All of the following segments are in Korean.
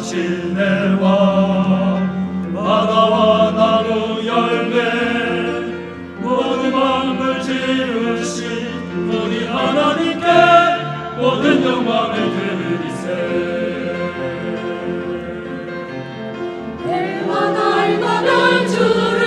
시내와 바다와 나무 열매 모든 만물 지으신 우리 하나님께 모든 영광을 드리세. 해와 달과 별주를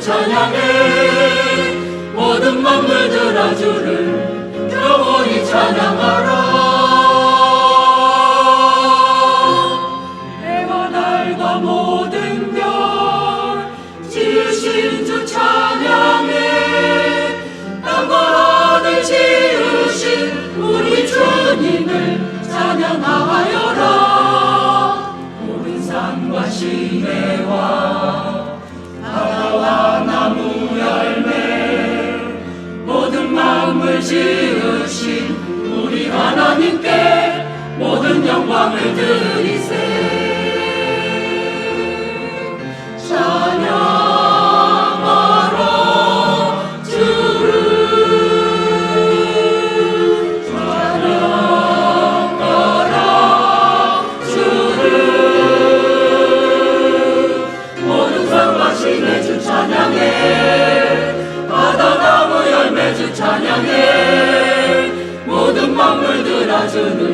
찬양해 모든 만물들아 주를 영원히 찬양하라. 해와 달과 모든 별 지으신 주 찬양해 땅과 하늘 지으신 우리 주님을 찬양하여 찬